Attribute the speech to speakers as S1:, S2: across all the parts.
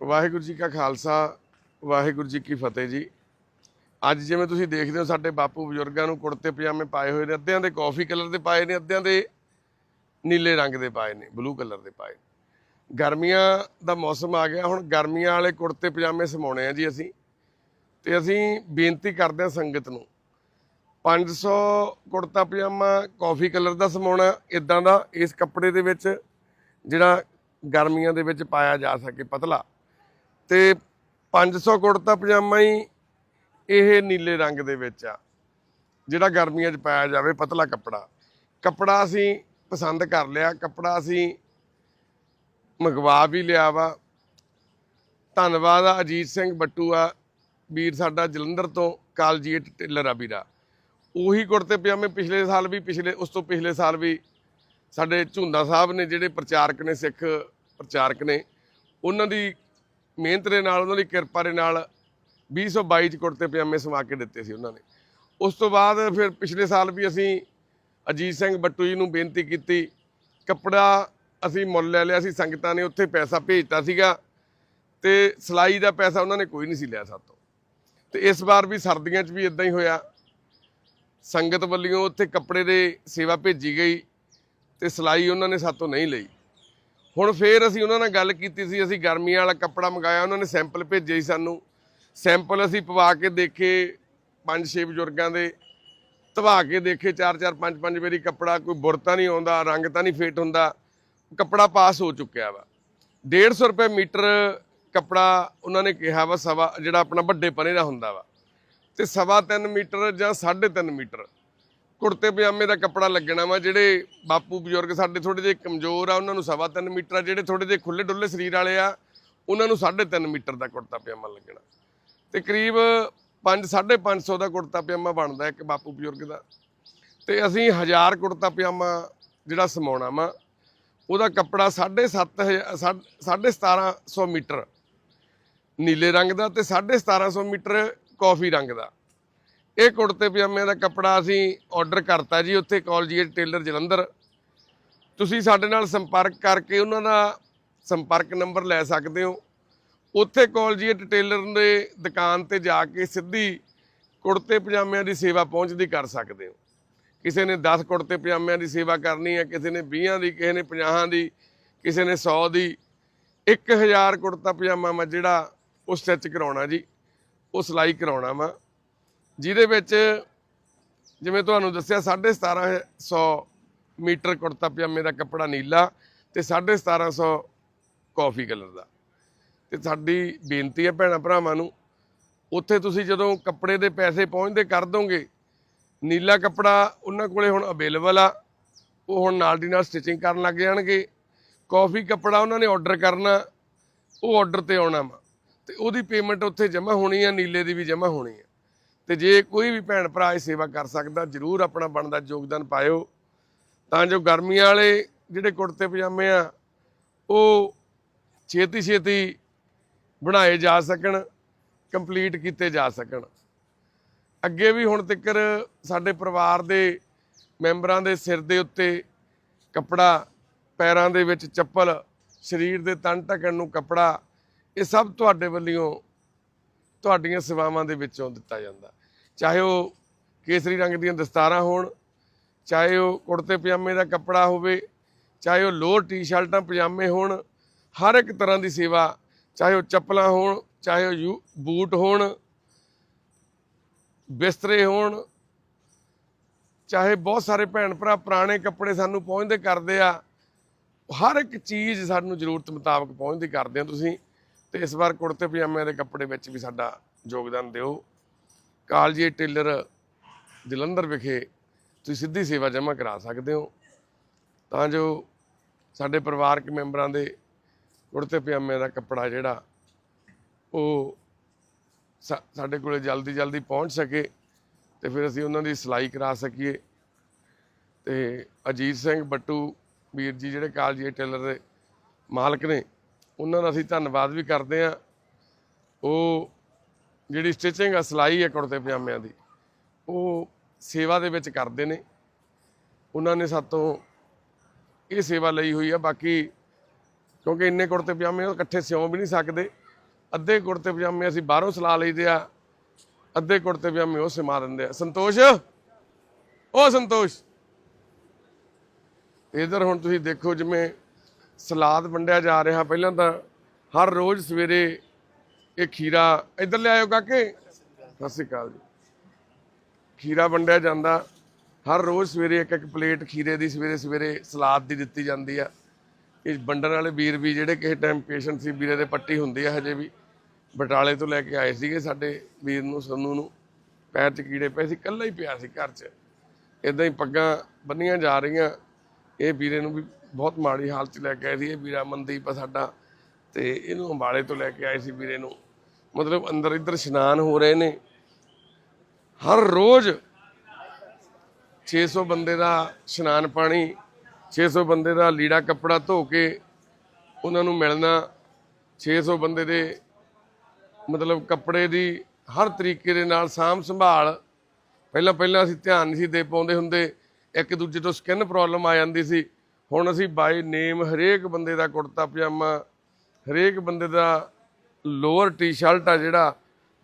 S1: ਵਾਹਿਗੁਰੂ ਜੀ ਕਾ ਖਾਲਸਾ, ਵਾਹਿਗੁਰੂ ਜੀ ਕੀ ਫਤਿਹ ਜੀ। ਅੱਜ ਜਿਵੇਂ ਤੁਸੀਂ ਦੇਖਦੇ ਹੋ, ਸਾਡੇ ਬਾਪੂ ਬਜ਼ੁਰਗਾਂ ਨੂੰ ਕੁੜਤੇ ਪਜਾਮੇ ਪਾਏ ਹੋਏ ਨੇ, ਅੱਧਿਆਂ ਦੇ ਕਾਫੀ ਕਲਰ ਦੇ ਪਾਏ ਨੇ, ਅੱਧਿਆਂ ਦੇ ਨੀਲੇ ਰੰਗ ਦੇ ਪਾਏ ਨੇ ਬਲੂ ਕਲਰ ਦੇ ਪਾਏ ਗਰਮੀਆਂ ਦਾ ਮੌਸਮ ਆ ਗਿਆ, ਹੁਣ ਗਰਮੀਆਂ ਵਾਲੇ ਕੁੜਤੇ ਪਜਾਮੇ ਸਮਾਉਣੇ ਆ ਜੀ ਅਸੀਂ। ਤੇ ਅਸੀਂ ਬੇਨਤੀ ਕਰਦੇ ਹਾਂ ਸੰਗਤ ਨੂੰ 500 ਕੁੜਤਾ ਪਜਾਮਾ ਕਾਫੀ ਕਲਰ ਦਾ ਸਮਾਉਣਾ ਇਦਾਂ ਦਾ ਇਸ ਕੱਪੜੇ ਦੇ ਵਿੱਚ ਜਿਹੜਾ ਗਰਮੀਆਂ ਦੇ ਵਿੱਚ ਪਾਇਆ ਜਾ ਸਕੇ ਪਤਲਾ। ਤੇ 500 ਕੁੜਤਾ ਪਜਾਮਾ ਹੀ ਇਹ ਨੀਲੇ ਰੰਗ ਦੇ ਵਿੱਚ ਆ, ਜਿਹੜਾ ਗਰਮੀਆਂ 'ਚ ਪਾਇਆ ਜਾਵੇ ਪਤਲਾ ਕੱਪੜਾ। ਕੱਪੜਾ ਅਸੀਂ ਪਸੰਦ ਕਰ ਲਿਆ, ਕੱਪੜਾ ਅਸੀਂ ਮੰਗਵਾ ਵੀ ਲਿਆ ਵਾ। ਧੰਨਵਾਦ ਆ ਅਜੀਤ ਸਿੰਘ ਬੱਟੂ ਆ, ਵੀਰ ਸਾਡਾ ਜਲੰਧਰ ਤੋਂ ਕਾਲਜੀਏਟ ਟੇਲਰ ਆ ਵੀਰਾ। ਉਹੀ ਕੁੜਤੇ ਪਜਾਮੇ ਪਿਛਲੇ ਸਾਲ ਵੀ, ਪਿਛਲੇ, ਉਸ ਤੋਂ ਪਿਛਲੇ ਸਾਲ ਵੀ ਸਾਡੇ ਝੁੰਦਾ ਸਾਹਿਬ ਨੇ ਜਿਹੜੇ ਪ੍ਰਚਾਰਕ ਨੇ, ਸਿੱਖ ਪ੍ਰਚਾਰਕ ਨੇ, ਉਹਨਾਂ ਦੀ ਮਿਹਨਤ ਦੇ ਨਾਲ, ਉਹਨਾਂ ਦੀ ਕਿਰਪਾ ਦੇ ਨਾਲ 2022 ਚ ਕੁੜਤੇ ਪਜਾਮੇ ਸਮਾ ਕੇ ਦਿੱਤੇ ਸੀ ਉਹਨਾਂ ਨੇ। ਉਸ ਤੋਂ ਬਾਅਦ ਫਿਰ ਪਿਛਲੇ ਸਾਲ ਵੀ ਅਸੀਂ ਅਜੀਤ ਸਿੰਘ ਬੱਟੂ ਜੀ ਨੂੰ ਬੇਨਤੀ ਕੀਤੀ, ਕੱਪੜਾ ਅਸੀਂ ਮੁੱਲ ਲੈ ਲਿਆ ਸੀ, ਸੰਗਤਾਂ ਨੇ ਉੱਥੇ ਪੈਸਾ ਭੇਜਤਾ ਸੀਗਾ ਤੇ ਸਿਲਾਈ ਦਾ ਪੈਸਾ ਉਹਨਾਂ ਨੇ ਕੋਈ ਨਹੀਂ ਸੀ ਲਿਆ ਸਾਤੋਂ। ਤੇ ਇਸ ਵਾਰ ਵੀ ਸਰਦੀਆਂ 'ਚ ਵੀ ਇਦਾਂ ਹੀ ਹੋਇਆ। ਸੰਗਤ ਵੱਲੋਂ ਉੱਥੇ ਕੱਪੜੇ ਦੇ ਸੇਵਾ ਭੇਜੀ ਗਈ ਤੇ ਸਿਲਾਈ ਉਹਨਾਂ ਨੇ ਸਾਤੋਂ ਨਹੀਂ ਲਈ। ਹੁਣ ਫੇਰ ਅਸੀਂ ਉਹਨਾਂ ਨਾਲ ਗੱਲ ਕੀਤੀ ਸੀ, ਅਸੀਂ ਗਰਮੀਆਂ ਵਾਲਾ ਕੱਪੜਾ ਮੰਗਾਇਆ, ਉਹਨਾਂ ਨੇ ਸੈਂਪਲ ਭੇਜੇ ਸੀ ਸਾਨੂੰ। ਸੈਂਪਲ ਅਸੀਂ ਪਵਾ ਕੇ ਦੇਖੇ ਪੰਜ ਛੇ ਬਜ਼ੁਰਗਾਂ ਦੇ, ਧਵਾ ਕੇ ਦੇਖੇ ਚਾਰ ਚਾਰ, ਪੰਜ ਪੰਜ ਵਾਰੀ ਕੱਪੜਾ, ਕੋਈ ਬੁਰ ਤਾਂ ਨਹੀਂ ਆਉਂਦਾ, ਰੰਗ ਤਾਂ ਨਹੀਂ ਫੇਟ ਹੁੰਦਾ, ਕੱਪੜਾ ਪਾਸ ਹੋ ਚੁੱਕਿਆ ਵਾ। 150 ਰੁਪਏ ਮੀਟਰ ਕੱਪੜਾ ਉਹਨਾਂ ਨੇ ਕਿਹਾ ਵਾ, ਸਵਾ ਜਿਹੜਾ ਆਪਣਾ ਵੱਡੇ ਪਰੇ ਦਾ ਹੁੰਦਾ ਵਾ। ਤੇ ਸਵਾ 3 ਮੀਟਰ ਜਾਂ 3.5 ਮੀਟਰ ਕੁੜਤੇ ਪਜਾਮੇ ਦਾ ਕੱਪੜਾ ਲੱਗਣਾ ਵਾ, ਜਿਹੜੇ ਬਾਪੂ ਬਜ਼ੁਰਗ ਸਾਡੇ ਥੋੜੇ ਜਿਹੇ ਕਮਜ਼ੋਰ ਆ, ਉਹਨਾਂ ਨੂੰ ਸਵਾ 3 ਮੀਟਰ ਆ, ਜਿਹੜੇ ਥੋੜੇ ਜਿਹੇ ਖੁੱਲੇ ਡੁੱਲੇ ਸਰੀਰ ਵਾਲੇ ਆ, ਉਹਨਾਂ ਨੂੰ 3.5 ਮੀਟਰ ਦਾ ਕੁੜਤਾ ਪਜਾਮਾ ਲੱਗਣਾ। ਤੇ ਕਰੀਬ 5 550 ਦਾ ਕੁੜਤਾ ਪਜਾਮਾ ਬਣਦਾ ਇੱਕ ਬਾਪੂ ਬਜ਼ੁਰਗ ਦਾ। ਤੇ ਅਸੀਂ 1000 ਕੁੜਤਾ ਪਜਾਮਾ ਜਿਹੜਾ ਸਮਾਉਣਾ ਵਾ, ਉਹਦਾ ਕੱਪੜਾ 7.5 1750 ਮੀਟਰ ਨੀਲੇ ਰੰਗ ਦਾ ਤੇ 1750 ਮੀਟਰ ਕਾਫੀ ਰੰਗ ਦਾ। ਇਹ ਕੁੜਤੇ ਪਜਾਮਿਆਂ ਦਾ ਕੱਪੜਾ ਅਸੀਂ ਆਰਡਰ ਕਰਤਾ ਜੀ ਉੱਥੇ ਕਾਲਜੀਏਟ ਟੇਲਰ ਜਲੰਧਰ। ਤੁਸੀਂ ਸਾਡੇ ਨਾਲ ਸੰਪਰਕ ਕਰਕੇ ਉਹਨਾਂ ਦਾ ਸੰਪਰਕ ਨੰਬਰ ਲੈ ਸਕਦੇ ਹੋ। ਉੱਥੇ ਕਾਲਜੀਏਟ ਟੇਲਰ ਦੇ ਦੁਕਾਨ ਤੇ ਜਾ ਕੇ ਸਿੱਧੀ ਕੁੜਤੇ ਪਜਾਮਿਆਂ ਦੀ ਸੇਵਾ ਪਹੁੰਚਦੀ ਕਰ ਸਕਦੇ ਹੋ। ਕਿਸੇ ਨੇ 10 ਕੁੜਤੇ ਪਜਾਮਿਆਂ ਦੀ ਸੇਵਾ ਕਰਨੀ ਹੈ, ਕਿਸੇ ਨੇ 20 ਦੀ, ਕਿਸੇ ਨੇ 50 ਦੀ, ਕਿਸੇ ਨੇ 100 ਦੀ 1000 ਕੁੜਤਾ ਪਜਾਮਾ ਮੈਂ ਜਿਹੜਾ ਉਹ ਸਟਿਚ ਕਰਾਉਣਾ ਜੀ, ਉਹ ਸਿਲਾਈ ਕਰਾਉਣਾ ਵਾ। ਜਿਹਦੇ ਵਿੱਚ ਜਿਵੇਂ ਤੁਹਾਨੂੰ ਦੱਸਿਆ 1750 ਮੀਟਰ ਕੁੜਤਾ ਪਜਾਮੇ ਦਾ ਕੱਪੜਾ ਨੀਲਾ ਤੇ 1750 ਕਾਫੀ ਕਲਰ ਦਾ। ਤੇ ਸਾਡੀ ਬੇਨਤੀ ਹੈ ਭੈਣਾ ਭਰਾਵਾਂ ਨੂੰ, ਉੱਥੇ ਤੁਸੀਂ ਜਦੋਂ ਕੱਪੜੇ ਦੇ ਪੈਸੇ ਪਹੁੰਚਦੇ ਕਰ ਦੋਗੇ, ਨੀਲਾ ਕੱਪੜਾ ਉਹਨਾਂ ਕੋਲੇ ਹੁਣ ਅਵੇਲੇਬਲ ਆ, ਉਹ ਹੁਣ ਨਾਲ ਦੀ ਨਾਲ ਸਟਿਚਿੰਗ ਕਰਨ ਲੱਗ ਜਾਣਗੇ। ਕਾਫੀ ਕੱਪੜਾ ਉਹਨਾਂ ਨੇ ਆਰਡਰ ਕਰਨਾ, ਉਹ ਆਰਡਰ ਤੇ ਆਉਣਾ ਵਾ। ਤੇ ਉਹਦੀ ਪੇਮੈਂਟ ਉੱਥੇ ਜਮ੍ਹਾਂ ਹੋਣੀ ਆ, ਨੀਲੇ ਦੀ ਵੀ ਜਮ੍ਹਾਂ ਹੋਣੀ ਆ। ਤੇ ਜੇ ਕੋਈ ਵੀ ਭੈਣ ਭਰਾ ਇਹ ਸੇਵਾ ਕਰ ਸਕਦਾ, ਜਰੂਰ ਆਪਣਾ ਬਣਦਾ ਯੋਗਦਾਨ ਪਾਇਓ। ਤਾਂ ਜੋ ਗਰਮੀਆਂ ਵਾਲੇ ਜਿਹੜੇ ਕੁੜਤੇ ਪਜਾਮੇ ਆ, ਉਹ ਛੇਤੀ ਛੇਤੀ ਬਣਾਏ ਜਾ ਸਕਣ ਕੰਪਲੀਟ ਕੀਤੇ ਜਾ ਸਕਣ। ਅੱਗੇ ਵੀ ਹੁਣ ਤੱਕ ਸਾਡੇ ਪਰਿਵਾਰ ਦੇ ਮੈਂਬਰਾਂ ਦੇ ਸਿਰ ਦੇ ਉੱਤੇ ਕੱਪੜਾ, ਪੈਰਾਂ ਦੇ ਵਿੱਚ ਚੱਪਲ, ਸਰੀਰ ਦੇ ਤਨ ਢੱਕਣ ਨੂੰ ਕੱਪੜਾ, ਇਹ ਸਭ ਤੁਹਾਡੇ ਵੱਲੋਂ ਤੁਹਾਡੀਆਂ ਸੇਵਾਵਾਂ ਦੇ ਵਿੱਚੋਂ ਦਿੱਤਾ ਜਾਂਦਾ। ਚਾਹੇ ਉਹ ਕੇਸਰੀ ਰੰਗ ਦੀਆਂ ਦਸਤਾਰਾਂ ਹੋਣ, ਚਾਹੇ ਉਹ ਕੁੜਤੇ ਪਜਾਮੇ ਦਾ ਕੱਪੜਾ ਹੋਵੇ, ਚਾਹੇ ਉਹ ਲੋਅਰ ਟੀ-ਸ਼ਰਟਾਂ, ਪਜਾਮੇ ਹੋਣ, ਹਰ ਇੱਕ ਤਰ੍ਹਾਂ ਦੀ ਸੇਵਾ, ਚਾਹੇ ਉਹ ਚੱਪਲਾਂ ਹੋਣ, ਚਾਹੇ ਉਹ ਯੂ- ਬੂਟ ਹੋਣ, ਬਿਸਤਰੇ ਹੋਣ, ਚਾਹੇ ਬਹੁਤ ਸਾਰੇ ਭੈਣ ਭਰਾ ਪੁਰਾਣੇ ਕੱਪੜੇ ਸਾਨੂੰ ਪਹੁੰਚਦੇ ਕਰਦੇ ਆ, ਹਰ ਇੱਕ ਚੀਜ਼ ਸਾਨੂੰ ਜ਼ਰੂਰਤ ਮੁਤਾਬਕ ਪਹੁੰਚਦੀ ਕਰਦੇ ਆ। ਤੁਸੀਂ ਤੇ ਇਸ ਵਾਰ ਕੁੜਤੇ ਪਜਾਮਿਆਂ ਦੇ ਕੱਪੜੇ ਵਿੱਚ ਵੀ ਸਾਡਾ ਯੋਗਦਾਨ ਦਿਓ। ਕਾਲਜੀ ਟੇਲਰ ਜਲੰਧਰ ਵਿਖੇ ਤੁਸੀਂ ਸਿੱਧੀ ਸੇਵਾ ਜਮ੍ਹਾਂ ਕਰਾ ਸਕਦੇ ਹੋ। ਤਾਂ ਜੋ ਸਾਡੇ ਪਰਿਵਾਰਕ ਮੈਂਬਰਾਂ ਦੇ ਕੁੜਤੇ ਪਜਾਮਿਆਂ ਦਾ ਕੱਪੜਾ ਜਿਹੜਾ ਉਹ ਸਾਡੇ ਕੋਲੇ ਜਲਦੀ ਜਲਦੀ ਪਹੁੰਚ ਸਕੇ ਤੇ ਫਿਰ ਅਸੀਂ ਉਹਨਾਂ ਦੀ ਸਿਲਾਈ ਕਰਾ ਸਕੀਏ। ਤੇ ਅਜੀਤ ਸਿੰਘ ਬੱਟੂ ਵੀਰ ਜੀ ਜਿਹੜੇ ਕਾਲਜੀ ਟੇਲਰ ਦੇ ਮਾਲਕ ਨੇ ਉਹਨਾਂ ਦਾ ਅਸੀਂ ਧੰਨਵਾਦ ਵੀ ਕਰਦੇ ਆ ਉਹ ਜਿਹੜੀ ਸਟਿਚਿੰਗ ਆ, ਸਿਲਾਈ ਹੈ ਕੁੜਤੇ ਪਜਾਮਿਆਂ ਦੀ, ਉਹ ਸੇਵਾ ਦੇ ਵਿੱਚ ਕਰਦੇ ਨੇ। ਉਹਨਾਂ ਨੇ ਸਾਤੋਂ ਇਹ ਸੇਵਾ ਲਈ ਹੋਈ ਆ। ਬਾਕੀ ਕਿਉਂਕਿ ਇੰਨੇ ਕੁੜਤੇ ਪਜਾਮੇ ਉਹ ਇਕੱਠੇ ਸਿਉਂ ਵੀ ਨਹੀਂ ਸਕਦੇ। ਅੱਧੇ ਕੁੜਤੇ ਪਜਾਮੇ ਅਸੀਂ ਬਾਹਰੋਂ ਸਲਾ ਲਈਦੇ ਆ, ਅੱਧੇ ਕੁੜਤੇ ਪਜਾਮੇ ਉਹ ਸਮਾ ਦਿੰਦੇ ਆ। ਸੰਤੋਸ਼? ਉਹ ਸੰਤੋਸ਼! ਇਧਰ ਹੁਣ ਤੁਸੀਂ ਦੇਖੋ ਜਿਵੇਂ ਸਲਾਦ ਵੰਡਿਆ ਜਾ ਰਿਹਾ ਪਹਿਲਾਂ ਤਾਂ ਹਰ ਰੋਜ਼ ਸਵੇਰੇ ਇਹ ਖੀਰਾ ਇੱਧਰ ਲਿਆਇਓ ਕਾਕੇ। ਸਤਿ ਸ਼੍ਰੀ ਅਕਾਲ ਜੀ। ਖੀਰਾ ਵੰਡਿਆ ਜਾਂਦਾ। ਹਰ ਰੋਜ਼ ਸਵੇਰੇ ਇੱਕ ਇੱਕ ਪਲੇਟ ਖੀਰੇ ਦੀ ਸਵੇਰੇ ਸਵੇਰੇ ਸਲਾਦ ਦੀ ਦਿੱਤੀ ਜਾਂਦੀ ਆ। ਇਹ ਵੰਡਣ ਵਾਲੇ ਵੀਰ ਵੀ ਜਿਹੜੇ ਕਿਸੇ ਟਾਈਮ ਪੇਸ਼ੈਂਟ ਸੀ, ਵੀਰੇ ਦੇ ਪੱਟੀ ਹੁੰਦੀ ਆ ਹਜੇ ਵੀ। ਬਟਾਲੇ ਤੋਂ ਲੈ ਕੇ ਆਏ ਸੀਗੇ ਸਾਡੇ ਵੀਰ ਨੂੰ, ਸੰਨੂ ਨੂੰ। ਪੈਰ 'ਚ ਕੀੜੇ ਪਏ ਸੀ ਕੱਲਾ ਹੀ ਪਿਆ ਸੀ ਘਰ 'ਚ। ਇਦਾਂ ਹੀ ਪੱਗਾਂ ਬੰਨੀਆਂ ਜਾ ਰਹੀਆਂ। ਇਹ ਵੀਰੇ ਨੂੰ ਵੀ ਬਹੁਤ ਮਾੜੀ ਹਾਲਤ ਲੈ ਕੇ ਆਏ ਸੀ, ਇਹ ਵੀਰਾ ਮਨਦੀਪ ਆ ਸਾਡਾ। ਤੇ ਇਹਨੂੰ ਅੰਬਾਲੇ ਤੋਂ ਲੈ ਕੇ ਆਏ ਸੀ ਵੀਰੇ ਨੂੰ। ਮਤਲਬ ਅੰਦਰ ਇੱਧਰ ਇਸ਼ਨਾਨ ਹੋ ਰਹੇ ਨੇ। ਹਰ ਰੋਜ਼ 600 ਬੰਦੇ ਦਾ ਇਸ਼ਨਾਨ ਪਾਣੀ 600 ਬੰਦੇ ਦਾ ਲੀੜਾ ਕੱਪੜਾ ਧੋ ਕੇ ਉਹਨਾਂ ਨੂੰ ਮਿਲਣਾ 600 ਬੰਦੇ ਦੇ ਮਤਲਬ ਕੱਪੜੇ ਦੀ ਹਰ ਤਰੀਕੇ ਦੇ ਨਾਲ ਸਾਂਭ ਸੰਭਾਲ। ਪਹਿਲਾਂ ਪਹਿਲਾਂ ਅਸੀਂ ਧਿਆਨ ਨਹੀਂ ਸੀ ਦੇ ਪਾਉਂਦੇ ਹੁੰਦੇ। ਇੱਕ ਦੂਜੇ ਤੋਂ ਸਕਿਨ ਪ੍ਰੋਬਲਮ ਆ ਜਾਂਦੀ ਸੀ। ਹੁਣ ਅਸੀਂ ਬਾਈ ਨੇਮ ਹਰੇਕ ਬੰਦੇ ਦਾ ਕੁੜਤਾ ਪਜਾਮਾ, ਹਰੇਕ ਬੰਦੇ ਦਾ ਲੋਅਰ ਟੀ-ਸ਼ਰਟ ਆ ਜਿਹੜਾ,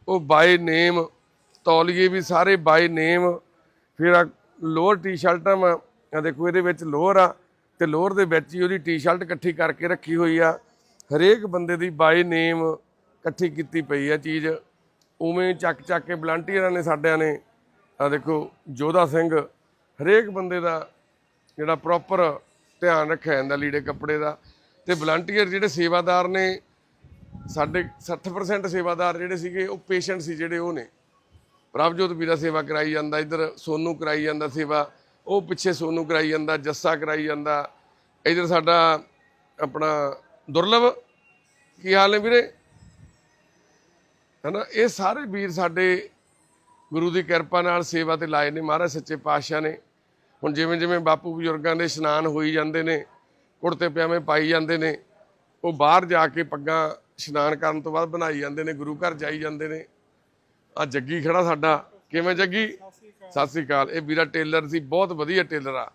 S1: ਉਹ ਬਾਈ ਨੇਮ ਤੌਲੀਏ ਵੀ ਸਾਰੇ ਬਾਈ ਨੇਮ ਫਿਰ ਆ ਲੋਅਰ ਟੀ-ਸ਼ਰਟਾਂ ਮੈਂ ਆ ਦੇਖੋ ਇਹਦੇ ਵਿੱਚ ਲੋਅਰ ਆ, ਤੇ ਲੋਅਰ ਦੇ ਵਿੱਚ ਹੀ ਉਹਦੀ ਟੀ-ਸ਼ਰਟ ਇਕੱਠੀ ਕਰਕੇ ਰੱਖੀ ਹੋਈ ਆ। ਹਰੇਕ ਬੰਦੇ ਦੀ ਬਾਈ ਨੇਮ ਇਕੱਠੀ ਕੀਤੀ ਪਈ ਆ ਚੀਜ਼। ਉਵੇਂ ਚੱਕ ਚੱਕ ਕੇ ਵਲੰਟੀਅਰਾਂ ਨੇ ਸਾਡਿਆਂ ਨੇ। ਆ ਦੇਖੋ ਜੋਧਾ ਸਿੰਘ, ਹਰੇਕ ਬੰਦੇ ਦਾ ਜਿਹੜਾ ਪ੍ਰੋਪਰ ਧਿਆਨ ਰੱਖਿਆ ਜਾਂਦਾ ਲੀੜੇ ਕੱਪੜੇ ਦਾ। ਤੇ ਵਲੰਟੀਅਰ ਜਿਹੜੇ ਸੇਵਾਦਾਰ ਨੇ, ਸਾਡੇ 60% ਸੇਵਾਦਾਰ ਜਿਹੜੇ ਸੀਗੇ, ਉਹ ਪੇਸ਼ੈਂਟ ਸੀ ਜਿਹੜੇ ਉਹ ਨੇ। ਪ੍ਰਭਜੋਤ ਵੀਰਾ ਸੇਵਾ ਕਰਾਈ ਜਾਂਦਾ, ਇੱਧਰ ਸੋਨੂ ਕਰਾਈ ਜਾਂਦਾ ਸੇਵਾ, ਉਹ ਪਿੱਛੇ ਸੋਨੂ ਕਰਾਈ ਜਾਂਦਾ, ਜੱਸਾ ਕਰਾਈ ਜਾਂਦਾ। ਇੱਧਰ ਸਾਡਾ ਆਪਣਾ ਦੁਰਲਭ, ਕੀ ਹਾਲ ਨੇ ਵੀਰੇ? ਹਨਾ, ਇਹ ਸਾਰੇ ਵੀਰ ਸਾਡੇ ਗੁਰੂ ਦੀ ਕਿਰਪਾ ਨਾਲ ਸੇਵਾ ਤੇ ਲਾਏ ਨੇ, ਮਹਾਰਾਜ ਸੱਚੇ ਪਾਤਸ਼ਾਹ ਨੇ। ਹੁਣ ਜਿਵੇਂ ਜਿਵੇਂ ਬਾਪੂ ਬਜ਼ੁਰਗਾਂ ਦੇ ਇਸ਼ਨਾਨ ਹੋਈ ਜਾਂਦੇ ਨੇ, ਕੁੜਤੇ ਪਜਾਮੇ ਪਾਈ ਜਾਂਦੇ ਨੇ, ਉਹ ਬਾਹਰ ਜਾ ਕੇ ਪੱਗਾਂ ਇਸ਼ਨਾਨ ਕਰਨ ਤੋਂ ਬਾਅਦ ਬਣਾਈ ਜਾਂਦੇ ਨੇ, ਗੁਰੂ ਘਰ ਜਾਈ ਜਾਂਦੇ ਨੇ। ਆ ਜੱਗੀ ਖੜਾ ਸਾਡਾ। ਕਿਵੇਂ ਜੱਗੀ? ਸਤਿ ਸ੍ਰੀ ਅਕਾਲ। ਇਹ ਵੀਰਾ ਟੇਲਰ ਸੀ, ਬਹੁਤ ਵਧੀਆ ਟੇਲਰ ਆ।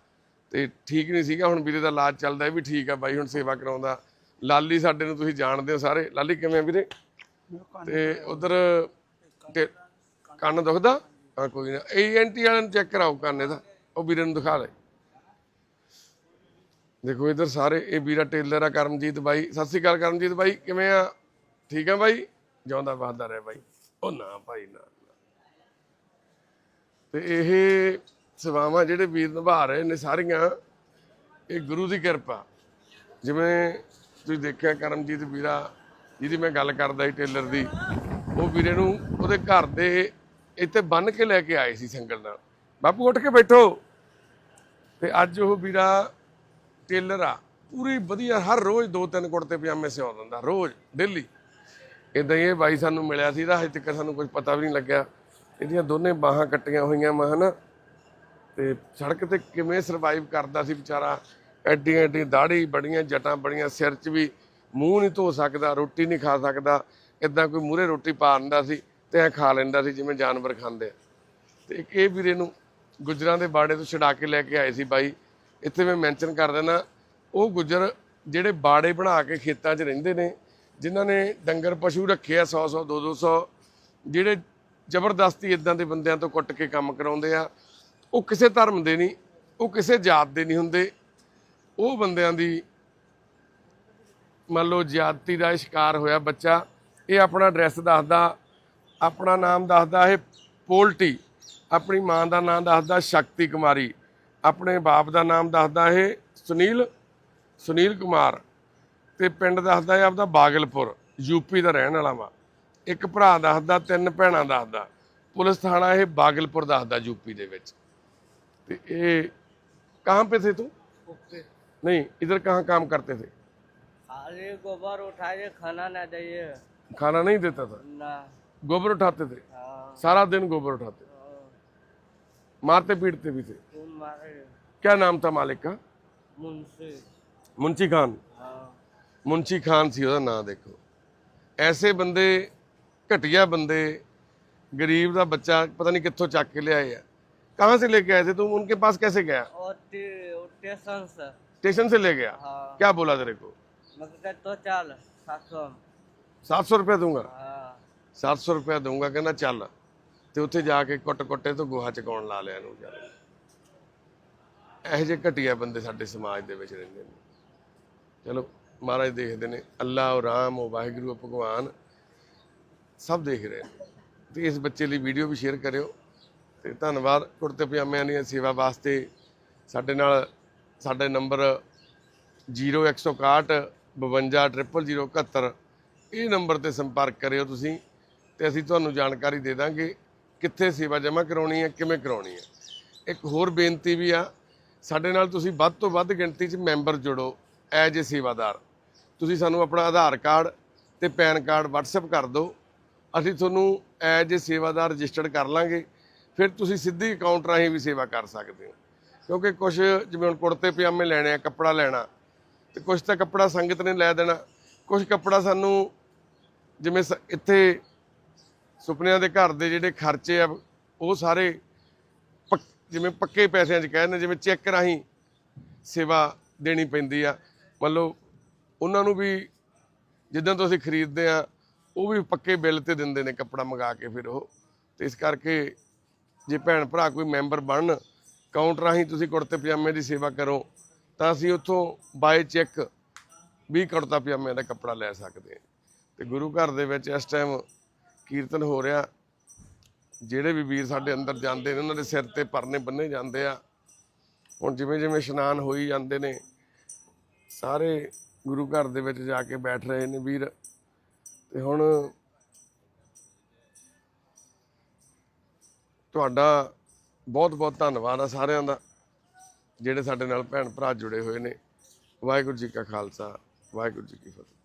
S1: ਤੇ ਠੀਕ ਨਹੀਂ ਸੀਗਾ, ਹੁਣ ਵੀਰੇ ਦਾ ਇਲਾਜ ਚੱਲਦਾ, ਇਹ ਵੀ ਠੀਕ ਆ ਬਾਈ, ਹੁਣ ਸੇਵਾ ਕਰਾਉਂਦਾ। ਲਾਲੀ ਸਾਡੇ ਨੂੰ ਤੁਸੀਂ ਜਾਣਦੇ ਹੋ ਸਾਰੇ। ਲਾਲੀ ਕਿਵੇਂ ਵੀਰੇ? ਤੇ ਉਧਰ ਕੰਨ ਦੁਖਦਾ? ਹਾਂ, ਕੋਈ ਨਾ। ਏਐਨਟੀ ਵਾਲਿਆਂ ਨੂੰ ਚੈੱਕ ਕਰਾਓ, ਕੰਨ ਇਹਦਾ। ਉਹ ਵੀਰੇ ਨੂੰ ਦਿਖਾ ਲੈ ਦੇਖੋ ਇਧਰ ਸਾਰੇ, ਇਹ ਵੀਰਾ ਟੇਲਰ ਆ ਕਰਮਜੀਤ ਬਾਈ। ਸਤਿ ਸ੍ਰੀ ਅਕਾਲ ਕਰਮਜੀਤ ਬਾਈ, ਕਿਵੇਂ ਆ? ਠੀਕ ਆ ਬਾਈ? ਜਿਉਂਦਾ ਬਾਹਦਾ ਰਹਿ ਬਾਈ। ਉਹ ਨਾ ਭਾਈ, ਨਾ। ਤੇ ਇਹ ਸੇਵਾਵਾਂ ਜਿਹੜੇ ਵੀਰ ਨਿਭਾ ਰਹੇ ਨੇ ਸਾਰੀਆਂ, ਇਹ ਗੁਰੂ ਦੀ ਕਿਰਪਾ। ਜਿਵੇਂ ਤੁਸੀਂ ਦੇਖਿਆ ਕਰਮਜੀਤ ਵੀਰਾ, ਜਿਹਦੀ ਮੈਂ ਗੱਲ ਕਰਦਾ ਸੀ ਟੇਲਰ ਦੀ, ਉਹ ਵੀਰੇ ਨੂੰ ਉਹਦੇ ਘਰ ਦੇ ਇੱਥੇ ਬੰਨ ਕੇ ਲੈ ਕੇ ਆਏ ਸੀ ਸੰਗਲ ਨਾਲ। ਬਾਪੂ, ਉੱਠ ਕੇ ਬੈਠੋ। ਤੇ ਅੱਜ ਉਹ ਵੀਰਾ ਟੇਲਰ ਆ, ਪੂਰੀ ਵਧੀਆ, ਹਰ ਰੋਜ਼ ਦੋ ਤਿੰਨ ਕੁੜਤੇ ਪਜਾਮੇ ਸਿਉਂ ਦਿੰਦਾ, ਰੋਜ਼, ਡੇਲੀ। ਇਦਾਂ ਹੀ ਇਹ ਬਾਈ ਸਾਨੂੰ ਮਿਲਿਆ ਸੀ ਦਾ ਹਜੇ ਤੱਕ ਸਾਨੂੰ ਕੁਝ ਪਤਾ ਵੀ ਨਹੀਂ ਲੱਗਿਆ। ਇਹਦੀਆਂ ਦੋਨੇ ਬਾਹਾਂ ਕੱਟੀਆਂ ਹੋਈਆਂ ਮੈਂ ਹਨਾ। ਤੇ ਸੜਕ ਤੇ ਕਿਵੇਂ ਸਰਵਾਈਵ ਕਰਦਾ ਸੀ ਵਿਚਾਰਾ, ਐਡੀਆਂ ਐਡੀਆਂ ਦਾੜੀ ਬੜੀਆਂ ਜਟਾਂ ਬੜੀਆਂ ਸਿਰ 'ਚ ਵੀ ਮੂੰਹ ਨਹੀਂ ਧੋ ਸਕਦਾ, ਰੋਟੀ ਨਹੀਂ ਖਾ ਸਕਦਾ ਇਦਾਂ ਕੋਈ ਮੂਹਰੇ ਰੋਟੀ ਪਾ ਦਿੰਦਾ ਸੀ ਤੇ ਐ ਖਾ ਲੈਂਦਾ ਸੀ, ਜਿਵੇਂ ਜਾਨਵਰ ਖਾਂਦੇ ਆ। ਤੇ ਇੱਕ ਇਹ ਵੀਰੇ ਨੂੰ ਗੁੱਜਰਾਂ ਦੇ ਬਾੜੇ ਤੋਂ ਛਡਾ ਕੇ ਲੈ ਕੇ ਆਏ ਸੀ ਬਾਈ। ਇੱਥੇ ਮੈਂ ਮੈਂਸ਼ਨ ਕਰ ਦੇਣਾ ਉਹ ਗੁੱਜਰ ਜਿਹੜੇ ਬਾੜੇ ਬਣਾ ਕੇ ਖੇਤਾਂ 'ਚ ਰਹਿੰਦੇ ਨੇ, ਜਿਨ੍ਹਾਂ ਨੇ ਡੰਗਰ ਪਸ਼ੂ ਰੱਖੇ ਆ 100 100 200 200 ਜਿਹੜੇ ਜ਼ਬਰਦਸਤੀ ਇਦਾਂ ਦੇ ਬੰਦਿਆਂ ਤੋਂ ਕੁੱਟ ਕੇ ਕੰਮ ਕਰਾਉਂਦੇ ਆ, ਉਹ ਕਿਸੇ ਧਰਮ ਦੇ ਨਹੀਂ, ਉਹ ਕਿਸੇ ਜਾਤ ਦੇ ਨਹੀਂ ਹੁੰਦੇ। ਉਹ ਬੰਦਿਆਂ ਦੀ ਮੰਨ ਲਓ ਜ਼ਿਆਦਤੀ ਦਾ ਸ਼ਿਕਾਰ ਹੋਇਆ ਬੱਚਾ, ਇਹ ਆਪਣਾ ਐਡਰੈਸ ਦੱਸਦਾ, ਆਪਣਾ ਨਾਮ ਦੱਸਦਾ, ਇਹ ਪੋਲਟੀ। ਆਪਣੀ ਮਾਂ ਦਾ ਨਾਮ ਦੱਸਦਾ ਸ਼ਕਤੀ ਕੁਮਾਰੀ ਆਪਣੇ ਬਾਪ ਦਾ ਨਾਮ ਦੱਸਦਾ ਇਹ ਸੁਨੀਲ ਸੁਨੀਲ ਕੁਮਾਰ ਤੇ ਪਿੰਡ ਦੱਸਦਾ ਇਹ ਆਪਦਾ ਬਾਗਲਪੁਰ ਯੂਪੀ ਦਾ ਰਹਿਣ ਵਾਲਾ ਵਾ ਇੱਕ ਭਰਾ ਦੱਸਦਾ ਤਿੰਨ ਭੈਣਾਂ ਦੱਸਦਾ ਪੁਲਿਸ ਥਾਣਾ ਇਹ ਬਾਗਲਪੁਰ ਦੱਸਦਾ ਯੂਪੀ ਦੇ ਵਿੱਚ ਤੇ ਇਹ ਕਹਾਂ पे थे तू नहीं इधर कहाँ काम करते थे
S2: खाली गोबर उठाइए खाना ना दीजिए
S1: खाना नहीं देता था
S2: ना
S1: गोबर उठाते थे
S2: हाँ,
S1: सारा दिन गोबर उठाते
S2: हाँ,
S1: मारते पीटते भी थे
S2: तुम मारे
S1: क्या नाम था मालिक का
S2: मुंशी
S1: मुंशी खान
S2: हाँ
S1: ਮੁੰਸ਼ੀ ਖਾਨ ਸੀ ਉਹਦਾ ਨਾਂ ਦੇਖੋ ਐਸੇ ਬੰਦੇ ਘਟੀਆ ਬੰਦੇ ਗਰੀਬ ਦਾ ਬੱਚਾ ਪਤਾ ਨਹੀਂ ਕਿੱਥੋਂ ਚੱਕ ਕੇ ਲਿਆਏ ਆ कहाँ से लेके आए थे तुम उनके पास कैसे गया
S2: और टी- और स्टेशन से
S1: स्टेशन से ले गया
S2: हाँ
S1: क्या बोला तेरे को
S2: मैं कहा तो चल साथ में
S1: 700 ਰੁਪਏ ਦੂੰਗਾ
S2: हाँ
S1: 700 ਰੁਪਏ ਦਊਂਗਾ ਕਹਿੰਦਾ ਚੱਲ ਤੇ ਉੱਥੇ ਜਾ ਕੇ ਕੁੱਟ ਕੁੱਟੇ ਤੋਂ ਗੋਹਾ ਚਕਾਉਣ ਲਾ ਲਿਆ ਇਹਨੂੰ ਵਿਚਾਰੇ ਇਹੋ ਜਿਹੇ ਘਟੀਆ ਬੰਦੇ ਸਾਡੇ ਸਮਾਜ ਦੇ ਵਿੱਚ ਰਹਿੰਦੇ ਨੇ। ਚਲੋ, ਮਹਾਰਾਜ ਦੇਖਦੇ ਨੇ, ਅੱਲਾ ਉਹ ਰਾਮ ਉਹ ਵਾਹਿਗੁਰੂ ਭਗਵਾਨ ਸਭ ਦੇਖ ਰਹੇ ਨੇ। ਤੇ ਇਸ ਬੱਚੇ ਲਈ ਵੀਡੀਓ ਵੀ ਸ਼ੇਅਰ ਕਰਿਓ। ਤੇ ਧੰਨਵਾਦ, ਕੁੜਤੇ ਪਜਾਮਿਆਂ ਦੀਆਂ ਸੇਵਾ ਵਾਸਤੇ। ਸਾਡੇ ਨਾਲ ਸਾਡੇ ਨੰਬਰ 0161 52 0071 ਇਹ ਨੰਬਰ ਤੇ ਸੰਪਰਕ ਕਰਿਓ ਤੁਸੀਂ। ਤੇ ਅਸੀਂ ਤੁਹਾਨੂੰ ਜਾਣਕਾਰੀ ਦੇ ਦਾਂਗੇ। ਕਿੱਥੇ ਸੇਵਾ ਜਮ੍ਹਾਂ ਕਰਾਉਣੀ ਹੈ, ਕਿਵੇਂ ਕਰਾਉਣੀ ਹੈ। ਇੱਕ ਹੋਰ ਬੇਨਤੀ ਵੀ ਆ, ਸਾਡੇ ਨਾਲ ਤੁਸੀਂ ਵੱਧ ਤੋਂ ਵੱਧ ਗਿਣਤੀ 'ਚ ਮੈਂਬਰ ਜੁੜੋ ਐਜ ਏ ਸੇਵਾਦਾਰ। ਤੁਸੀਂ ਸਾਨੂੰ ਆਪਣਾ ਆਧਾਰ ਕਾਰਡ ਤੇ ਪੈਨ ਕਾਰਡ WhatsApp ਕਰ ਦਿਓ, ਅਸੀਂ ਤੁਹਾਨੂੰ ਐਜ ਏ ਸੇਵਾਦਾਰ ਰਜਿਸਟਰਡ ਕਰ ਲਾਂਗੇ, ਫਿਰ ਤੁਸੀਂ ਸਿੱਧੀ ਅਕਾਊਂਟ ਰਾਹੀਂ ਵੀ ਸੇਵਾ ਕਰ ਸਕਦੇ ਹੋ। ਕਿਉਂਕਿ ਕੁਝ ਜਿਵੇਂ ਹੁਣ ਕੁੜਤੇ ਪਜਾਮੇ ਲੈਣੇ ਆ, ਕੱਪੜਾ ਲੈਣਾ, ਤੇ ਕੁਝ ਤਾਂ ਕੱਪੜਾ ਸੰਗਤ ਨੇ ਲੈ ਦੇਣਾ ਕੁਝ ਕੱਪੜਾ ਸਾਨੂੰ ਜਿਵੇਂ ਸ- ਇੱਥੇ ਸੁਪਨਿਆਂ ਦੇ ਘਰ ਦੇ ਜਿਹੜੇ ਖਰਚੇ ਆ, ਉਹ ਸਾਰੇ ਪੱਕ- ਜਿਵੇਂ ਪੱਕੇ ਪੈਸਿਆਂ 'ਚ ਕਹਿੰਦੇ ਜਿਵੇਂ ਚੈੱਕ ਰਾਹੀਂ ਸੇਵਾ ਦੇਣੀ ਪੈਂਦੀ ਆ। ਮੰਨ ਲਓ, ਉਹਨਾਂ ਨੂੰ ਵੀ ਜਿੱਦਾਂ ਤੋਂ ਅਸੀਂ ਖਰੀਦਦੇ ਆ, ਉਹ ਵੀ ਪੱਕੇ ਬਿੱਲ ਤੇ ਦਿੰਦੇ ਨੇ ਕੱਪੜਾ ਮੰਗਾ ਕੇ ਫਿਰ ਉਹ। ਤੇ ਇਸ ਕਰਕੇ ਜੇ ਭੈਣ ਭਰਾ ਕੋਈ ਮੈਂਬਰ ਬਣਨ ਕਾਊਂਟ ਰਾਹੀਂ ਤੁਸੀਂ ਕੁੜਤੇ ਪਜਾਮੇ ਦੀ ਸੇਵਾ ਕਰੋ, ਤਾਂ ਅਸੀਂ ਉੱਥੋਂ ਬਾਏ ਚੈੱਕ ਵੀ ਕੁੜਤਾ ਪਜਾਮੇ ਦਾ ਕੱਪੜਾ ਲੈ ਸਕਦੇ ਹਾਂ। ਤੇ ਗੁਰੂ ਘਰ ਦੇ ਵਿੱਚ ਇਸ ਟਾਈਮ ਕੀਰਤਨ ਹੋ ਰਿਹਾ। ਜਿਹੜੇ ਵੀ ਵੀਰ ਸਾਡੇ ਅੰਦਰ ਜਾਂਦੇ ਨੇ, ਉਹਨਾਂ ਦੇ ਸਿਰ ਤੇ ਪਰਨੇ ਬੰਨੇ ਜਾਂਦੇ ਆ। ਹੁਣ ਜਿਵੇਂ ਜਿਵੇਂ ਇਸ਼ਨਾਨ ਹੋਈ ਜਾਂਦੇ ਨੇ, ਸਾਰੇ ਗੁਰੂ ਘਰ ਦੇ ਵਿੱਚ ਜਾ ਕੇ ਬੈਠ ਰਹੇ ਨੇ ਵੀਰ। ਤੇ ਹੁਣ ਤੁਹਾਡਾ ਬਹੁਤ ਬਹੁਤ ਧੰਨਵਾਦ ਆ ਸਾਰਿਆਂ ਦਾ, ਜਿਹੜੇ ਸਾਡੇ ਨਾਲ ਭੈਣ ਭਰਾ ਜੁੜੇ ਹੋਏ ਨੇ। ਵਾਹਿਗੁਰੂ ਜੀ ਕਾ ਖਾਲਸਾ, ਵਾਹਿਗੁਰੂ ਜੀ ਕੀ ਫਤਿਹ।